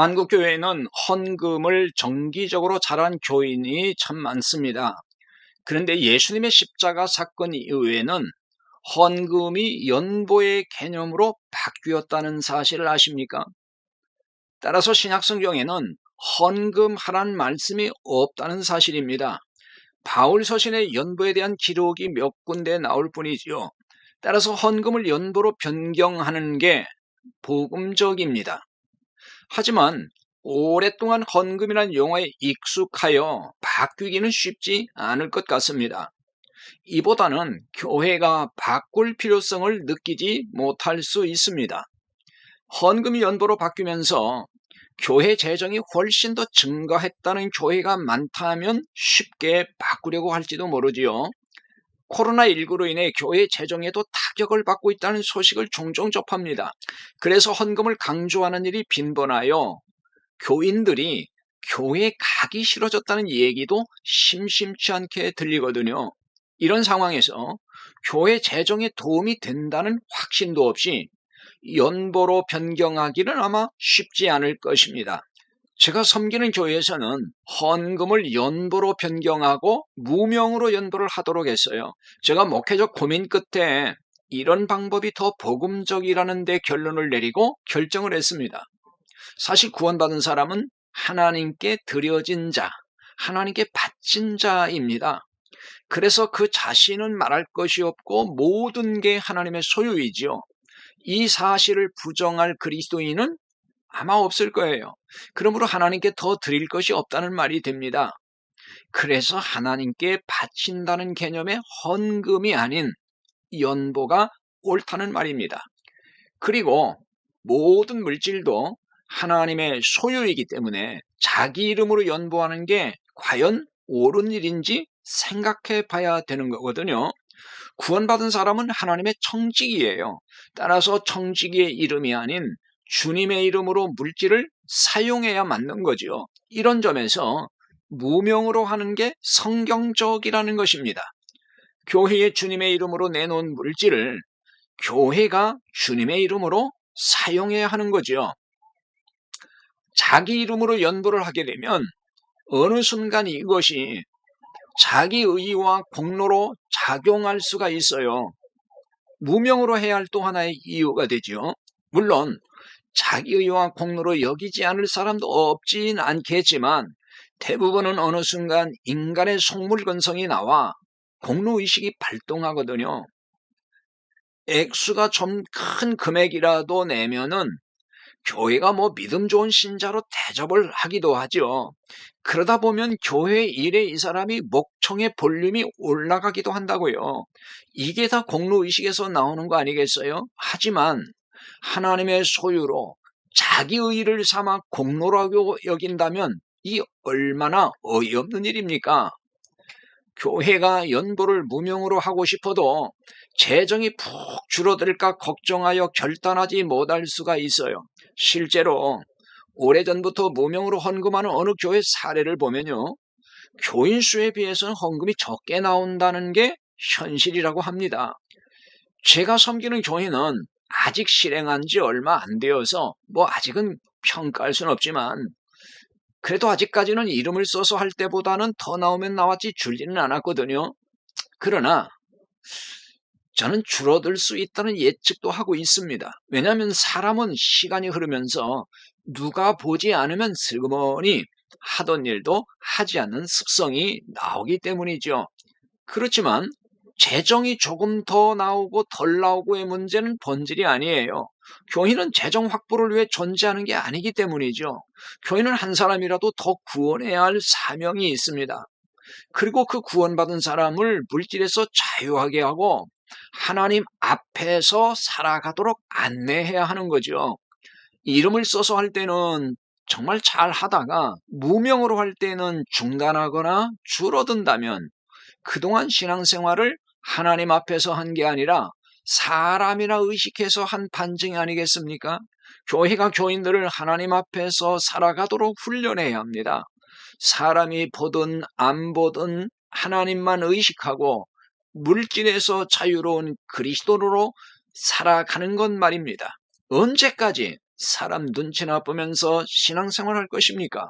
한국 교회에는 헌금을 정기적으로 잘한 교인이 참 많습니다. 그런데 예수님의 십자가 사건 이후에는 헌금이 연보의 개념으로 바뀌었다는 사실을 아십니까? 따라서 신약성경에는 헌금하란 말씀이 없다는 사실입니다. 바울 서신의 연보에 대한 기록이 몇 군데 나올 뿐이지요. 따라서 헌금을 연보로 변경하는 게 복음적입니다. 하지만 오랫동안 헌금이란 용어에 익숙하여 바뀌기는 쉽지 않을 것 같습니다. 이보다는 교회가 바꿀 필요성을 느끼지 못할 수 있습니다. 헌금이 연보로 바뀌면서 교회 재정이 훨씬 더 증가했다는 교회가 많다면 쉽게 바꾸려고 할지도 모르지요. 코로나19로 인해 교회 재정에도 타격을 받고 있다는 소식을 종종 접합니다. 그래서 헌금을 강조하는 일이 빈번하여 교인들이 교회 가기 싫어졌다는 얘기도 심심치 않게 들리거든요. 이런 상황에서 교회 재정에 도움이 된다는 확신도 없이 연보로 변경하기는 아마 쉽지 않을 것입니다. 제가 섬기는 교회에서는 헌금을 연보로 변경하고 무명으로 연보를 하도록 했어요. 제가 목회적 고민 끝에 이런 방법이 더 복음적이라는 데 결론을 내리고 결정을 했습니다. 사실 구원받은 사람은 하나님께 드려진 자, 하나님께 바친 자입니다. 그래서 그 자신은 말할 것이 없고 모든 게 하나님의 소유이지요. 이 사실을 부정할 그리스도인은 아마 없을 거예요. 그러므로 하나님께 더 드릴 것이 없다는 말이 됩니다. 그래서 하나님께 바친다는 개념의 헌금이 아닌 연보가 옳다는 말입니다. 그리고 모든 물질도 하나님의 소유이기 때문에 자기 이름으로 연보하는 게 과연 옳은 일인지 생각해 봐야 되는 거거든요. 구원받은 사람은 하나님의 청직이에요. 따라서 청직의 이름이 아닌 주님의 이름으로 물질을 사용해야 맞는 거죠. 이런 점에서 무명으로 하는 게 성경적이라는 것입니다. 교회의 주님의 이름으로 내놓은 물질을 교회가 주님의 이름으로 사용해야 하는 거죠. 자기 이름으로 연보를 하게 되면 어느 순간 이것이 자기 의와 공로로 작용할 수가 있어요. 무명으로 해야 할 또 하나의 이유가 되죠. 물론 자기의와 공로로 여기지 않을 사람도 없진 않겠지만 대부분은 어느 순간 인간의 속물건성이 나와 공로의식이 발동하거든요. 액수가 좀 큰 금액이라도 내면은 교회가 뭐 믿음 좋은 신자로 대접을 하기도 하죠. 그러다 보면 교회 일에 이 사람이 목청의 볼륨이 올라가기도 한다고요. 이게 다 공로의식에서 나오는 거 아니겠어요? 하지만 하나님의 소유로 자기 의를 삼아 공로라고 여긴다면 이 얼마나 어이없는 일입니까? 교회가 연도를 무명으로 하고 싶어도 재정이 푹 줄어들까 걱정하여 결단하지 못할 수가 있어요. 실제로 오래전부터 무명으로 헌금하는 어느 교회 사례를 보면요. 교인 수에 비해서는 헌금이 적게 나온다는 게 현실이라고 합니다. 제가 섬기는 교회는 아직 실행한 지 얼마 안 되어서 뭐 아직은 평가할 수는 없지만 그래도 아직까지는 이름을 써서 할 때보다는 더 나오면 나왔지 줄지는 않았거든요. 그러나 저는 줄어들 수 있다는 예측도 하고 있습니다. 왜냐하면 사람은 시간이 흐르면서 누가 보지 않으면 슬그머니 하던 일도 하지 않는 습성이 나오기 때문이죠. 그렇지만 재정이 조금 더 나오고 덜 나오고의 문제는 본질이 아니에요. 교인은 재정 확보를 위해 존재하는 게 아니기 때문이죠. 교인은 한 사람이라도 더 구원해야 할 사명이 있습니다. 그리고 그 구원받은 사람을 물질에서 자유하게 하고 하나님 앞에서 살아가도록 안내해야 하는 거죠. 이름을 써서 할 때는 정말 잘 하다가 무명으로 할 때는 중단하거나 줄어든다면 그동안 신앙생활을 하나님 앞에서 한 게 아니라 사람이나 의식해서 한 반증이 아니겠습니까? 교회가 교인들을 하나님 앞에서 살아가도록 훈련해야 합니다. 사람이 보든 안 보든 하나님만 의식하고 물질에서 자유로운 그리스도로 살아가는 것 말입니다. 언제까지 사람 눈치 나쁘면서 신앙생활 할 것입니까?